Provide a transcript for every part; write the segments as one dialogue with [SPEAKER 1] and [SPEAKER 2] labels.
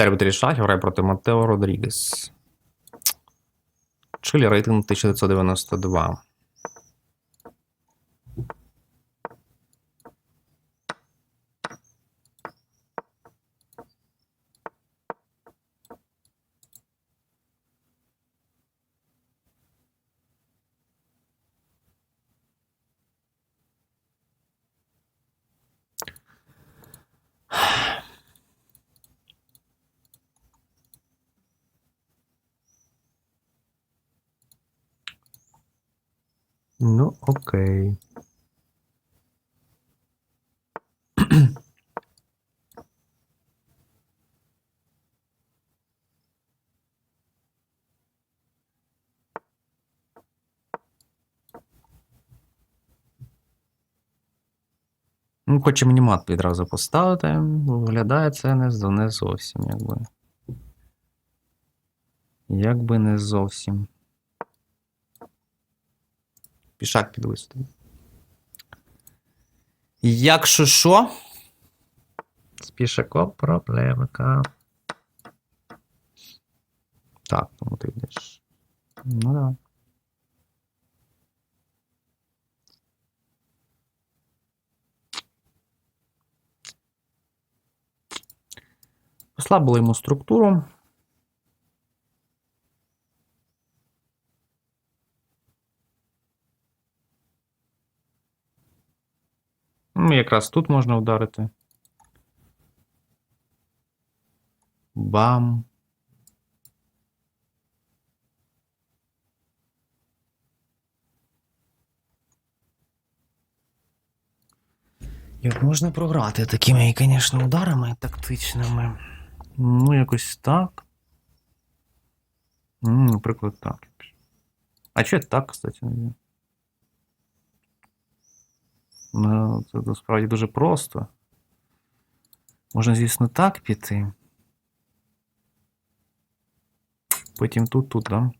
[SPEAKER 1] Віталій Батрішах грає проти Матео Родрігес. Чилі рейтинг 1992. Ну, окей. Ну, хоче мені мат відразу поставити. Виглядає це не, не зовсім, якби. Якби не зовсім. Пішак підвиставив. Якщо що? З пішаком проблемка. Так, ну ти йдеш. Ну да. Послабили йому структуру. Ну, якраз тут можна вдарити. Бам. Як можна програти такими, звісно, ударами тактичними. Ну, якось так. М, Наприклад, так. А чи так, кстати, не знаю. Ну, це насправді дуже просто. Можна, звісно, так піти. Потім тут, тут, да?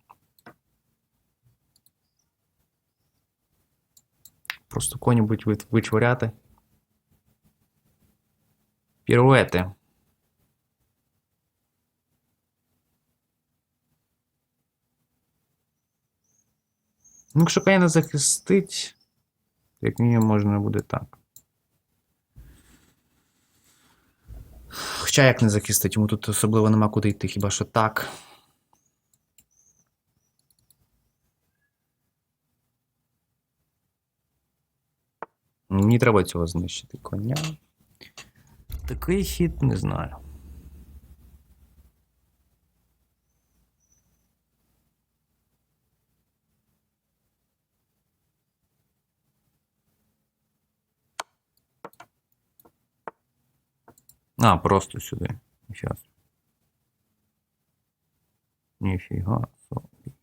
[SPEAKER 1] Просто коні-будь вит- вичворяти. Піруети. Ну, якщо коня не захистить, як мінімум можна буде так. Хоча як не захистить, йому тут особливо нема куди йти, хіба що так. Мені треба цього знищити коня. Такий хід не знаю. А, просто сюди. Сейчас. Ніфіга собі.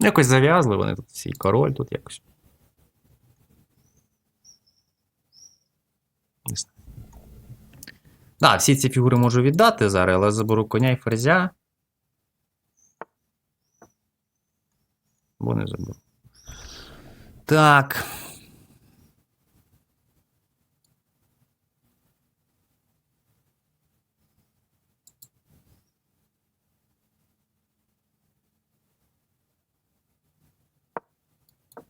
[SPEAKER 1] Якось зав'язли вони тут всі, король тут якось. Не знаю. Да, всі ці фігури можу віддати зараз, але заберу коня і ферзя. Бо не заберу. Так.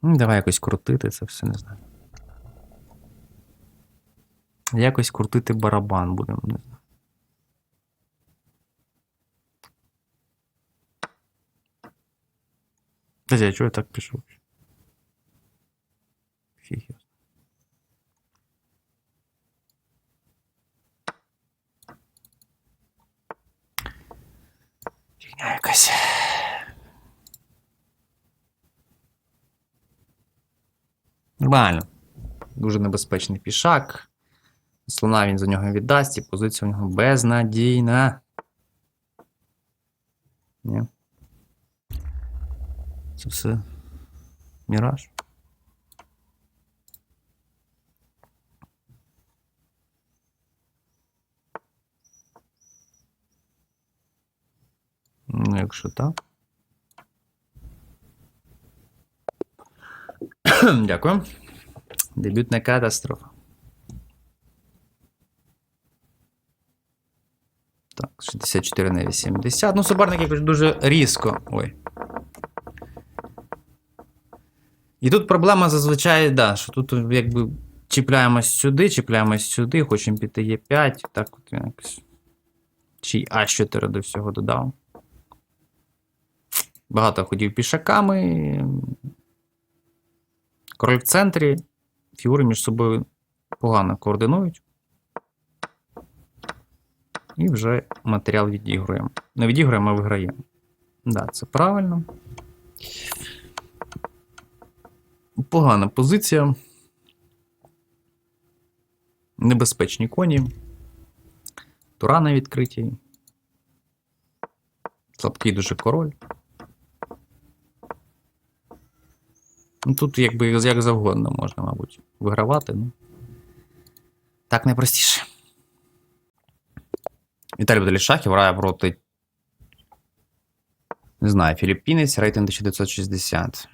[SPEAKER 1] Давай якось крутити це все, не знаю. Якось крутити барабан будемо, не знаю. А чого я так пішов? Фігня якась. Нормально. Дуже небезпечний пішак. Слона він за нього віддасть, і позиція у нього безнадійна. Ні. Це все міраж. Ну, якщо так. Дякую. Дебютна катастрофа. Так, 64 на 80. Ну, суперник якось дуже різко. Ой. І тут проблема зазвичай, да, що тут якби чіпляємось сюди, чіпляємось сюди, хочемо піти Е5. Так от якось. Чи А4 до всього додав. Багато ходів пішаками. Король в центрі. Фігури між собою погано координують. І вже матеріал відігруємо. Не відігруємо, а виграємо. Да, це правильно. Погана позиція. Небезпечні коні. Тура на відкритій. Слабкий дуже король. Ну, тут якби як завгодно можна, мабуть, вигравати. Ну. Так найпростіше. Віталій Бадалішахів грає проти. Не знаю, філіппінець, рейтинг 1960.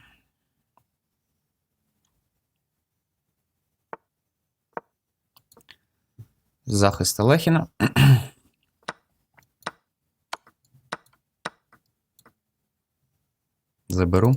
[SPEAKER 1] Захист Олехіна. Заберу.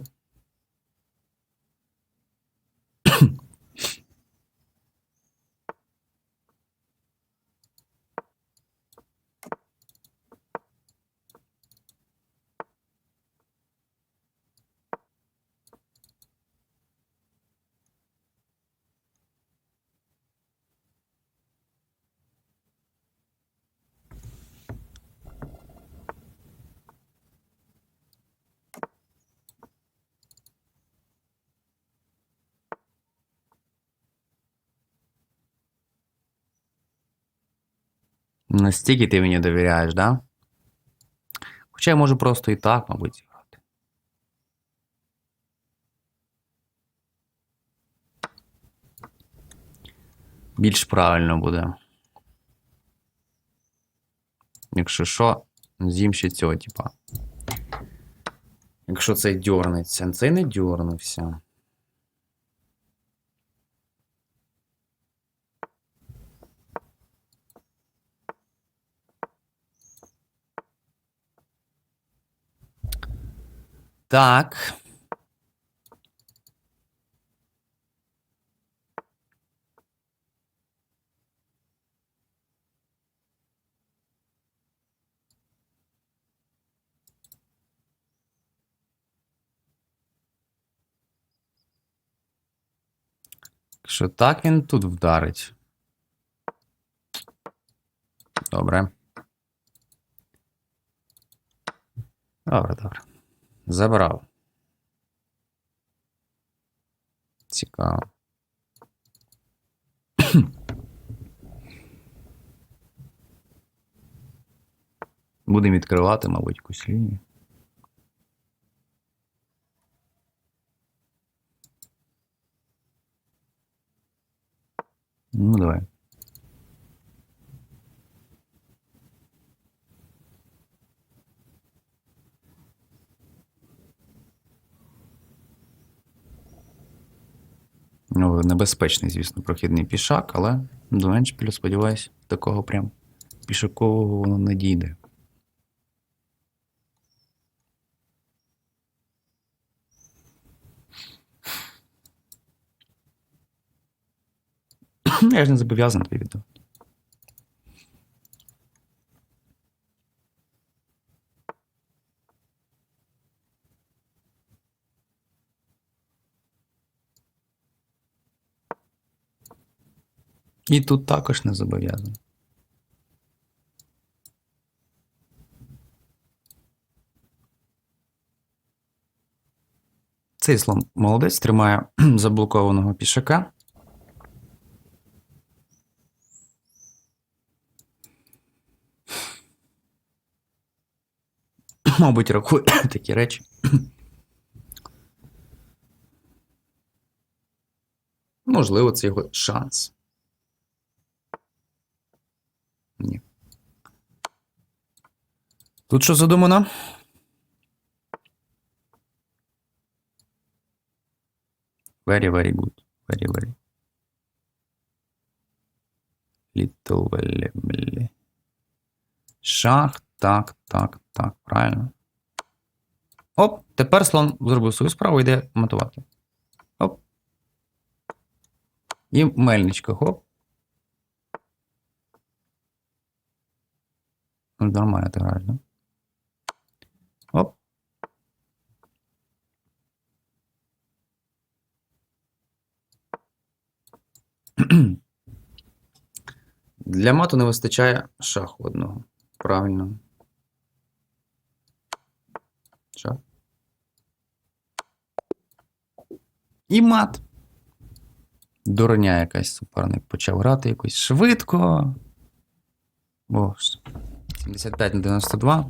[SPEAKER 1] Настільки ти мені довіряєш, да? Хоча я можу просто і так, мабуть, зіграти. Більш правильно буде. Якщо що, з'їм ще цього, типа. Якщо цей дьорнеться, цей не дьорнувся. Так. Що так він тут вдарить? Добре. Добре, добре. Забрав. Цікаво. Будемо відкривати, мабуть, якусь лінію. Ну, давай. Ну, небезпечний, звісно, прохідний пішак, але до Еншпілю, сподіваюся, такого прям пішакового воно не дійде. Я ж не зобов'язаний віддавати. І тут також не зобов'язаний. Цей слон молодець тримає заблокованого пішака. Мабуть, рахує такі речі. Можливо, це його шанс. Ні. Тут що задумано? Very, very good. Very, very. Little very. Шах, так, так, так, правильно. Оп, тепер слон зробив свою справу, йде матувати. Оп. І мельничка, хоп. Ну, нормально ти граєш, да? Оп. Для мату не вистачає шаху одного. Правильно. Шах. І мат. Дурня якась суперник почав грати якось швидко. Боже. 75 на 92.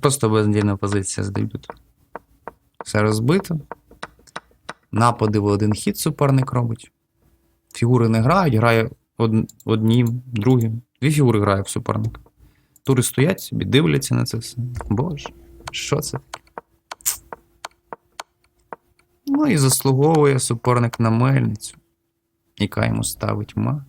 [SPEAKER 1] Просто бездійна позиція з дебюту. Все розбито. Напади в один хід суперник робить. Фігури не грають, грає од- одним, другим. Дві фігури грає в суперника. Тури стоять собі, дивляться на це все. Боже, що це? Ну і заслуговує суперник на мельницю, яка йому ставить мат.